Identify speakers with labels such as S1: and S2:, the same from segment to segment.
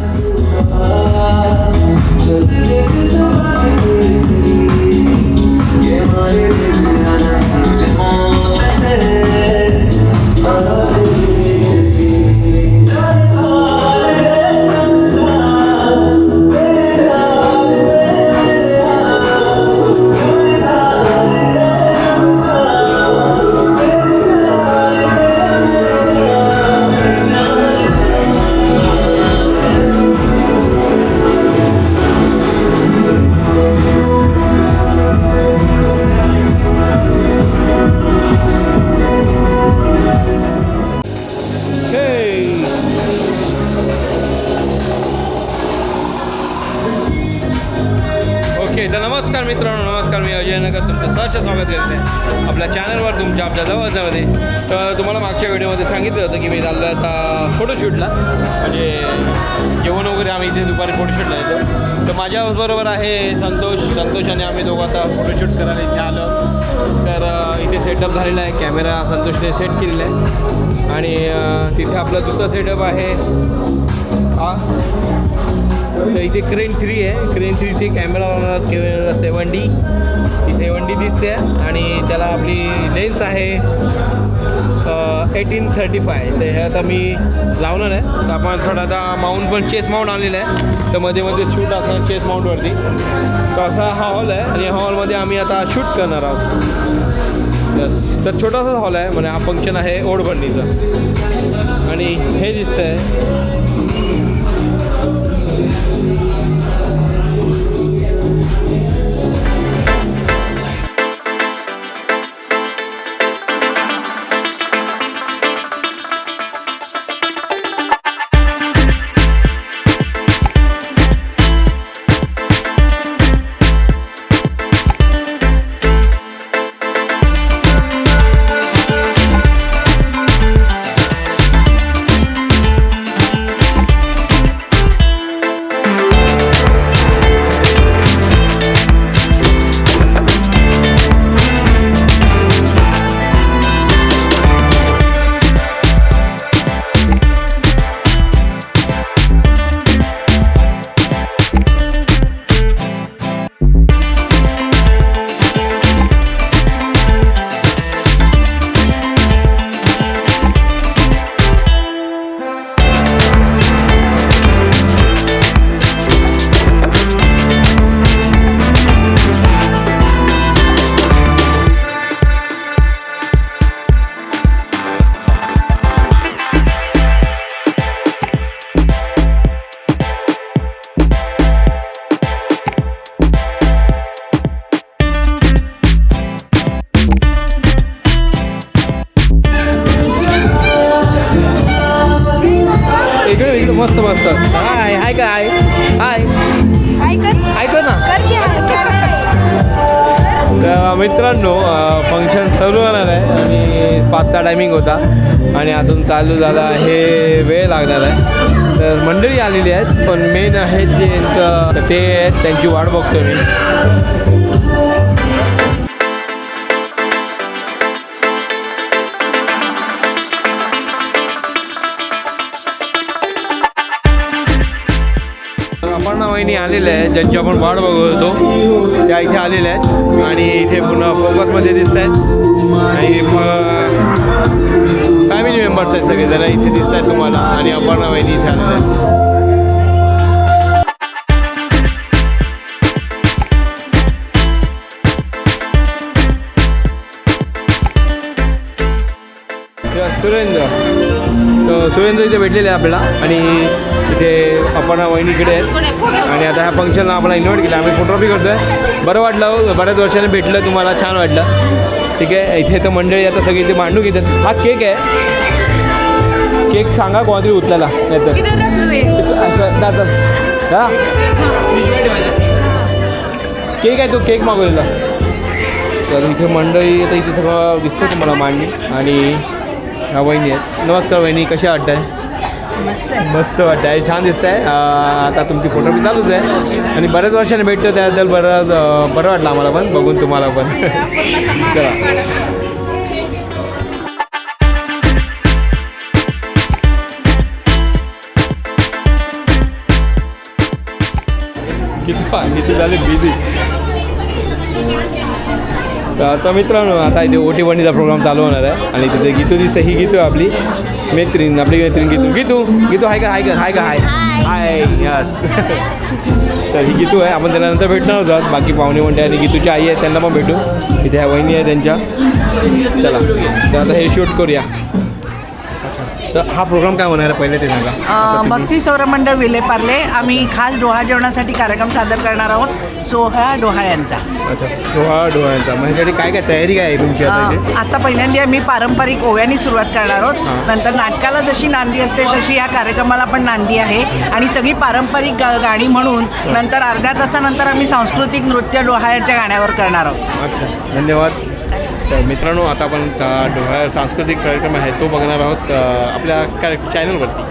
S1: Amen. बरोबर आहे. संतोष संतोष आणि आम्ही दोघं आता फोटोशूट करायला इथे आलो. तर इथे सेटअप झालेला आहे. कॅमेरा संतोषने सेट केलेला आहे. आणि तिथे आपला दुसरा सेटअप आहे. हा. तर इथे क्रेन थ्री आहे. क्रेन थ्रीची कॅमेरा सेवन डी ती सेवन डी दिसते. आणि त्याला आपली लेन्स आहे. एटीन थर्टी फाय तर हे आता मी लावणार आहे. तर आपण थोडा आता माऊंट पण चेस माऊंट आणलेला आहे. तर मध्ये मध्ये शूट असणार चेस माऊंटवरती तर असा हा हॉल आहे आणि हॉलमध्ये आम्ही आता शूट करणार आहोत. यस तर छोटासाच हॉल आहे म्हणजे हा फंक्शन आहे ओढबंडीचं. आणि हे दिसतंय. आहे मस्त मस्त. हाय हाय काय हाय ऐकत ना. तर मित्रांनो फंक्शन चालू होणार आहे आणि पाचचा टायमिंग होता आणि अजून चालू झाला आहे वेळ लागणार आहे. तर मंडळी आलेली आहेत पण मेन आहेत जे यांचं ते आहेत त्यांची वाट बघतो मी. अपर्णा आलेले आहेत ज्यांची आपण वाट बघत होतो त्या इथे आलेल्या आहेत आणि इथे पुन्हा फोकसमध्ये दिसत आहेत. आणि फॅमिली मेंबर्स आहेत सगळे जरा इथे दिसत आहेत तुम्हाला आणि अपर्णा वहिनी इथे आलेल्या आहेत. सुरेंद्र. सुरेंद्र इथे भेटलेले आहे आपल्याला आणि इथे आपण वहिनीकडे आहेत. आणि आता ह्या फंक्शनला आम्हाला इन्व्हाइट केलं. आम्ही फोटोग्राफी करतो आहे बरं वाटलं बऱ्याच वर्षाने भेटलं तुम्हाला. छान वाटलं. ठीक आहे. इथे तर मंडळी आता सगळी इथे मांडून घेतात. हा केक आहे. केक सांगा कोणतरी उचलायला. असं दादा हा? केक आहे तो. केक मागवलेला. तर इथे मंडळी आता इथे सगळं दिसतं तुम्हाला मांडणी. आणि ह्या वहिनी आहेत. नमस्कार वहिनी. कशा वाटत आहे
S2: मस्त
S1: वाटत आहे छान दिसत आहे आता तुमची फोटो बी चालूच आहे. आणि बऱ्याच वर्षाने भेटतो त्याबद्दल बरं बरं वाटलं आम्हाला पण बघून तुम्हाला पण. चला. किती झाले? बिझी तर मित्रांनो आता इथे ओटी वणीचा प्रोग्राम चालू होणार आहे. आणि तिथे गीतू दिसतं ही गीतू आपली. मैत्रीण आपली मैत्रीण गीतू. गीतू गीतू हाय का हाय का हाय का हाय. हाय. यस. तर ही गीतू आहे. आपण त्याला नंतर भेटणार आहोत बाकी पाहुणे म्हणते आणि गीतूची आई आहे त्यांना पण भेटू. इथे ह्या वहिनी आहे त्यांच्या. चला. तर आता हे शूट करूया. तर हा प्रोग्राम काय होणार आहे पहिले ते सांगा.
S2: भक्ती सौरमंडळ विलेपार्ले आम्ही खास डोहा जेवणासाठी कार्यक्रम सादर करणार आहोत. सोहळा डोहाळ्यांचा
S1: अच्छा डोळा डोळ्यांचा मग ह्याच्यासाठी काय काय तयारी काय आहे तुमची आता इथे?
S2: आता पहिल्यांदा आम्ही पारंपरिक ओव्यानी सुरुवात करणार आहोत. नंतर नाटकाला जशी नांदी असते तशी या कार्यक्रमाला पण नांदी आहे. आणि सगळी पारंपरिक गा- गाणी म्हणून नंतर अर्ध्या तासानंतर आम्ही सांस्कृतिक नृत्य डोहाळ्याच्या गाण्यावर करणार आहोत.
S1: अच्छा धन्यवाद. तर मित्रांनो आता आपण अ, सांस्कृतिक कार्यक्रम आहे तो बघणार आहोत आपल्या काय चॅनलवरती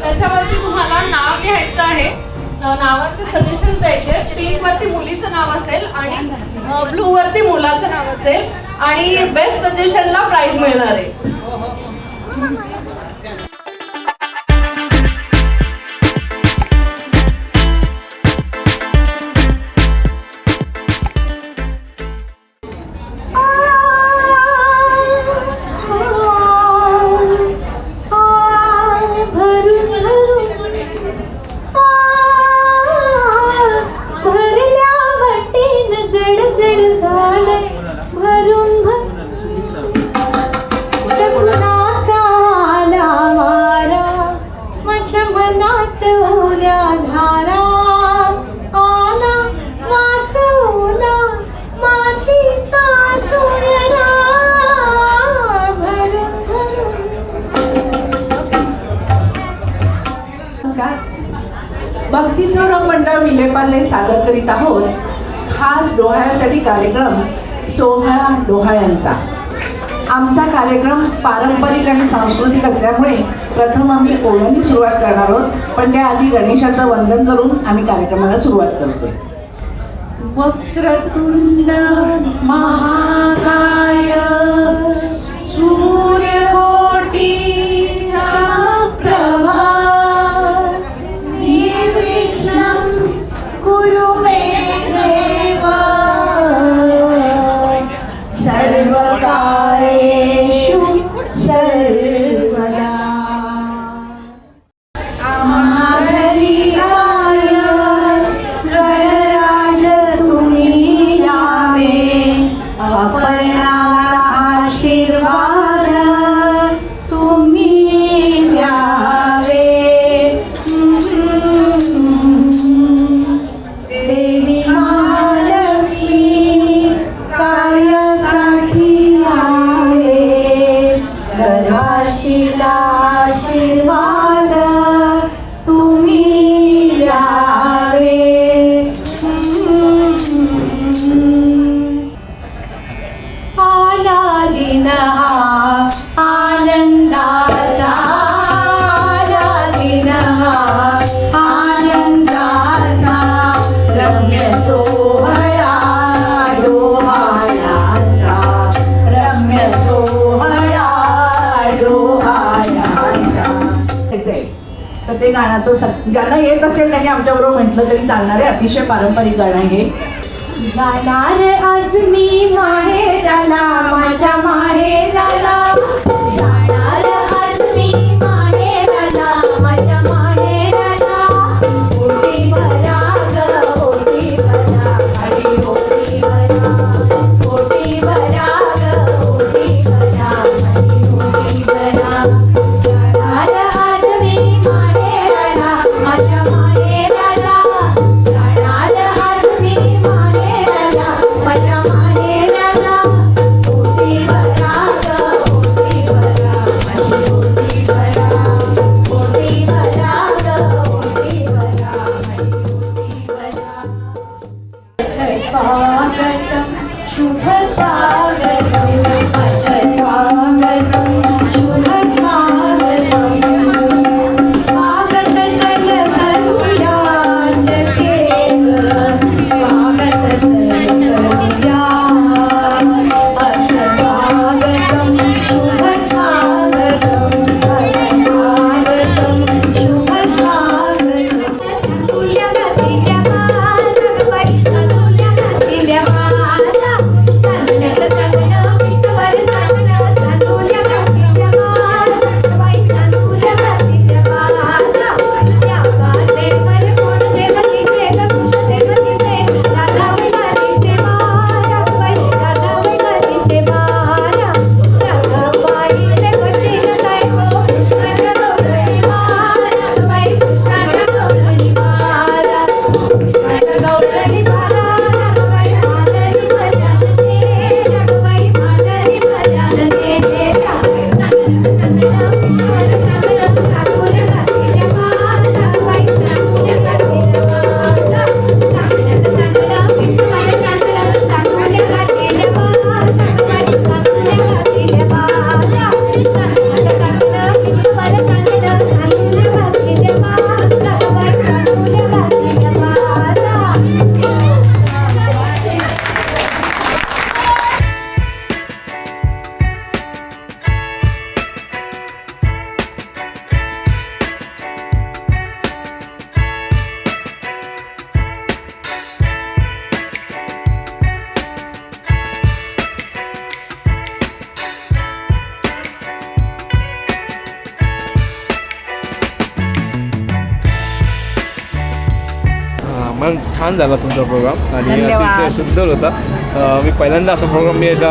S3: त्याच्यावरती तुम्हाला नाव लिहायचं आहे. नावाचे सजेशन द्यायचे. पिंक वरती मुलीचं नाव असेल आणि ब्लू वरती मुलाचं नाव असेल. आणि बेस्ट सजेशनला प्राइज मिळणार आहे.
S2: भक्ती सौरभ मंडळ विलेपार्ले सादर करीत आहोत. खास डोहाळ्यासाठी कार्यक्रम सोहळा डोहाळ्यांचा. आमचा कार्यक्रम पारंपरिक आणि सांस्कृतिक असल्यामुळे प्रथम आम्ही ओळ्यांनी सुरुवात करणार आहोत. पण त्याआधी गणेशाचं वंदन करून आम्ही कार्यक्रमाला सुरुवात करतोय. वक्रतुंड महाकाय ते गाणं तर सग ज्यांना येत असेल त्यांनी आमच्याबरोबर म्हटलं तरी चालणार आहे. अतिशय पारंपरिक गाणं आहे हे.
S4: जाणार आज मी माहेराला माझ्या माहेराला. जाणार आज मी माहेराला माझ्या माहेराला.
S1: Oh. झाला तुमचा प्रोग्राम आणि
S2: धन्यवाद.
S1: अतिशय सुंदर होता. मी पहिल्यांदा असा प्रोग्राम मी अशा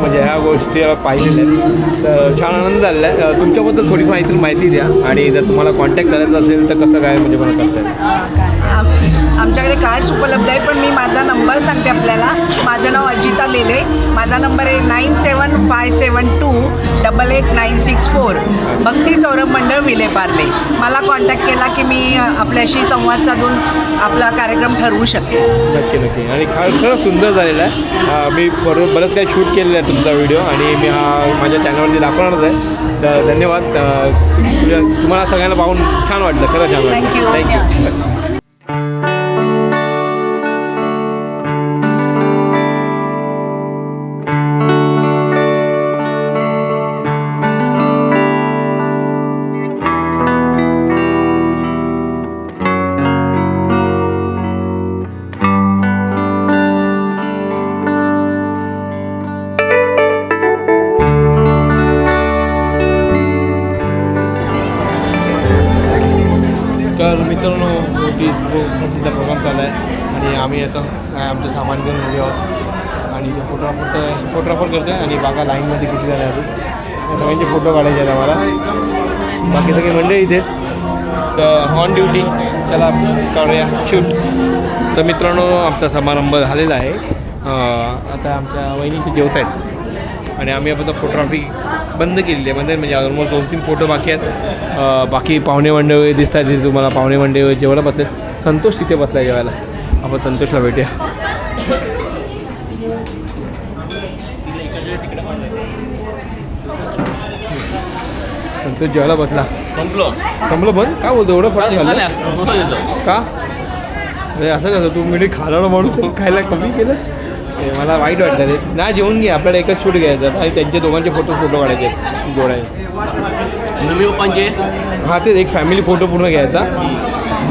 S1: म्हणजे ह्या गोष्टी पाहिलेल्या तर छान आनंद झालेला आहे. तुमच्याबद्दल थोडी माहिती माहिती द्या. आणि जर तुम्हाला कॉन्टॅक्ट करायचा असेल तर कसं काय म्हणजे मला करता येईल?
S5: आम- आमच्याकडे कार्ड्स उपलब्ध आहे पण मी माझा नंबर सांगते आपल्याला. माझं नाव अजिता लेले. माझा नंबर आहे nine seven five seven two double eight nine six four Bhakti Saurabh मंडळ विलेपार्ले मला कॉन्टॅक्ट केला की मी आपल्याशी संवाद साधून आपला कार्यक्रम ठरवू शकते.
S1: नक्की नक्की. आणि खा खरंच सुंदर झालेला आहे. मी बरोबर बरंच काही शूट केलेलं आहे तुमचा व्हिडिओ आणि मी हा माझ्या चॅनलवरती दाखवणारच आहे. तर धन्यवाद. तुम्हाला सगळ्यांना पाहून छान वाटलं. खरं छान वाटलं.
S5: You.
S1: थँक्यू मित्रांनो मोठी तिचा प्रोग्राम चालला आहे आणि आम्ही आता काय आमचं सामान घेऊन उभे आहोत. आणि फोटोग्राफर फोटोग्राफर करतो आहे आणि बागा लाईनमध्ये किती झाले अजून. सगळ्यांचे फोटो काढायचे आहेत आम्हाला. बाकी सगळे मंडळी इथे तर ऑन ड्युटी चला काढूया. शूट तर मित्रांनो आमचा समारंभ झालेला आहे. आता आमच्या वहिनी जेवत आहेत. आणि आम्ही आता फोटोग्राफी बंद केलेली आहे. बंद म्हणजे ऑलमोस्ट दोन तीन फोटो बाकी आहेत. बाकी पाहुणे मंडळी दिसत आहेत तिथे तुम्हाला. पाहुणे मंडळी जेवायला बसले संतोष तिथे बसला जेवायला. आपण संतोषला भेटूया. संतोष जेवायला बसला.
S6: संपलो.
S1: संपलं बंद? काय बोलतो? एवढं फरक झालं? का? म्हणजे असं कसं तू मिठी खाणारा माणूस खायला कमी केलं? हे मला वाईट वाटतं रे ना जेवून घे. आपल्याला एकच शूट घ्यायचं आणि त्यांचे दोघांचे फोटो फोटो काढायचे जोडायचे
S6: मम्मी पप्पांचे
S1: हा तेच एक फॅमिली फोटो पूर्ण घ्यायचा.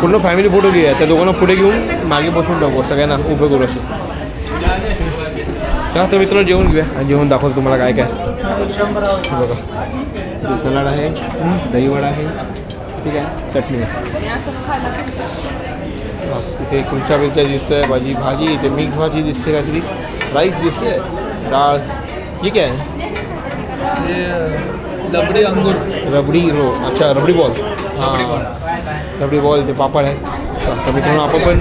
S1: पूर्ण फॅमिली फोटो घेऊया. त्या दोघांना पुढे घेऊन मागे बसून टाकू. सगळ्यांना उभं करू असं. चला तर मित्रांनो जेवण घेऊया. आणि जेवण दाखवतो तुम्हाला काय काय. हे बघा. सलाड आहे. दहीवडा आहे. ठीक आहे. चटणी आहे. इथे कुलचा बिलचा दिसतोय भाजी भाजी इथे मिक्स भाजी दिसते काहीतरी राईस दिसते डाळ ठीक आहे
S6: लबडी अंगूर
S1: रबडी रो अच्छा रबडी बॉल हां रबडी बॉल ते पापड आहे तर मित्रांनो आपण पण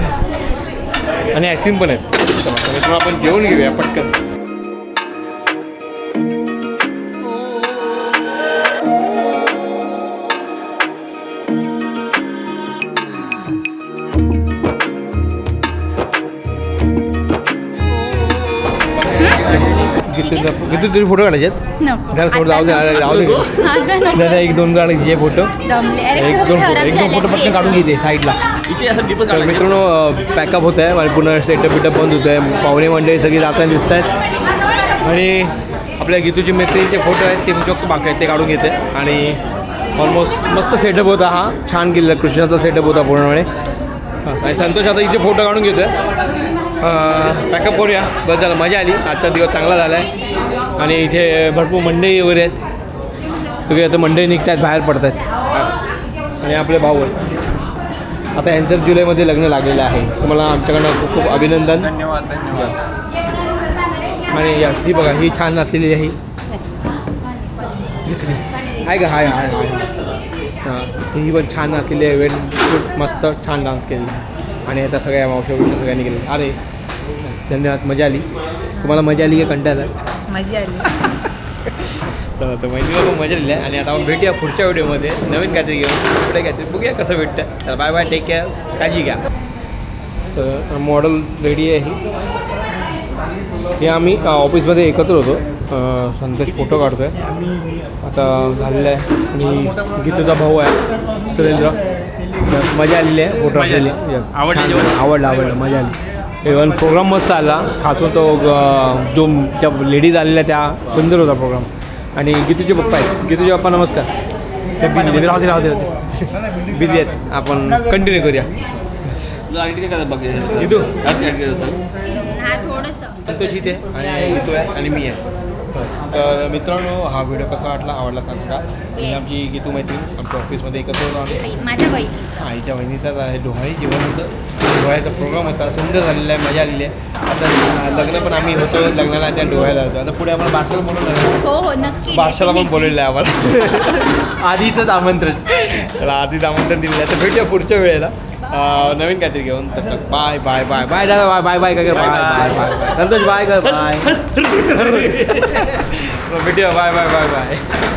S1: आणि आईस्क्रीम पण आहेत तर मित्रांनो आपण जेवण घेऊया पटकन गीतू तुझे फोटो काढायचे आहेत सोड जाऊ दे जाऊ दे. दादा एक दोन काढायचे फोटो. एक दोन फोटो एक दोन फोटो पटकन काढून घेते साईडला. तर मित्रांनो पॅकअप होत आहे आणि पुन्हा सेटअप बिटअप बंद होत आहे पाहुणे मंडळी सगळी जाताना दिसत आहेत आणि आपल्या गीतूची मैत्रिणीचे फोटो आहेत ते फक्त बाकी आहेत ते काढून घेते. आणि ऑलमोस्ट मस्त सेटअप होता हा. छान केलेला. कृष्णाचा सेटअप होता पूर्णपणे. हा, आणि संतोष आता इथे फोटो काढून घेतो आहे पॅकअप करूया. बस झालं. मजा आली. आजचा दिवस चांगला झाला आहे आणि इथे भरपूर मंडई वगैरे आहेत. सगळे आता मंडई निघत आहेत बाहेर पडत आहेत आणि आपले भाऊ आहेत. आता यांचं जुलैमध्ये लग्न लागलेलं आहे. तुम्हाला आमच्याकडनं खूप खूप अभिनंदन. धन्यवाद धन्यवाद. आणि या ही बघा ही छान नाचलेली आहे हाय का हाय हाय हाय. हां ही पण छान नाचलेली आहे. वेळ खूप मस्त छान डान्स केलेला आणि आता सगळ्या मावशा सगळ्यांनी केले अरे धन्यवाद मजा आली. तुम्हाला मजा आली का कंटाळा
S5: मजा आली.
S1: तर तर मैत्रिणीला पण मजा आली आहे आणि आता आपण भेटूया पुढच्या व्हिडिओमध्ये. नवीन काहीतरी घेऊन. पुढे काहीतरी बघूया कसं भेटतं. तर बाय बाय टेक केअर काळजी घ्या. तर मॉडेल रेडी आहे ही. हे आम्ही ऑफिसमध्ये एकत्र होतो. संतोष फोटो काढतो आहे आता झालेलं आहे. आणि गीतूचा भाऊ आहे सुरेंद्र. मजा आलेली आहे. फोटो काढलेली
S6: आवडलं.
S1: आवडलं आवडलं. मजा आली. इवन प्रोग्राम मस्त आला. खास तो जो ज्या लेडीज आलेल्या त्या सुंदर होता प्रोग्राम आणि गीतूचे पप्पा आहेत. गीतूचे पप्पा नमस्कार. त्या बिझी राहते राहते राहते बिझी आहेत. आपण कंटिन्यू करूया. गीतू
S6: सर
S4: हा थोडंसं.
S1: आणि मी आहे. बस. तर मित्रांनो हा व्हिडिओ कसा वाटला आवडला सांगा. ही
S7: Yes.
S1: आमची गीतू मैत्रीण आमच्या ऑफिसमध्ये एकत्र होतो आम्ही
S7: माझ्या बहिणीचा.
S1: आईच्या बहिणीचाच आहे. डोहाळी जेवण होतं. डोहाळ्याचा प्रोग्राम होता. सुंदर झालेला आहे. मजा आलेली आहे. असं अं, लग्न पण आम्ही होतो. लग्नाला त्या डोहायला होतो. आता पुढे आपण बारशाला बोलवलं
S7: हो हो नक्की
S1: बारशाला पण
S7: definitely.
S1: बोललेलं आहे आम्हाला. आधीचंच आमंत्रण. त्याला आधीच आमंत्रण दिलेलं आहे. तर भेटूया पुढच्या वेळेला. नवीन काहीतरी घेऊन बाय बाय बाय बाय दादा बाय बाय बाय कर bye bye bye Santosh bye कर बाय भेटूया बाय बाय बाय बाय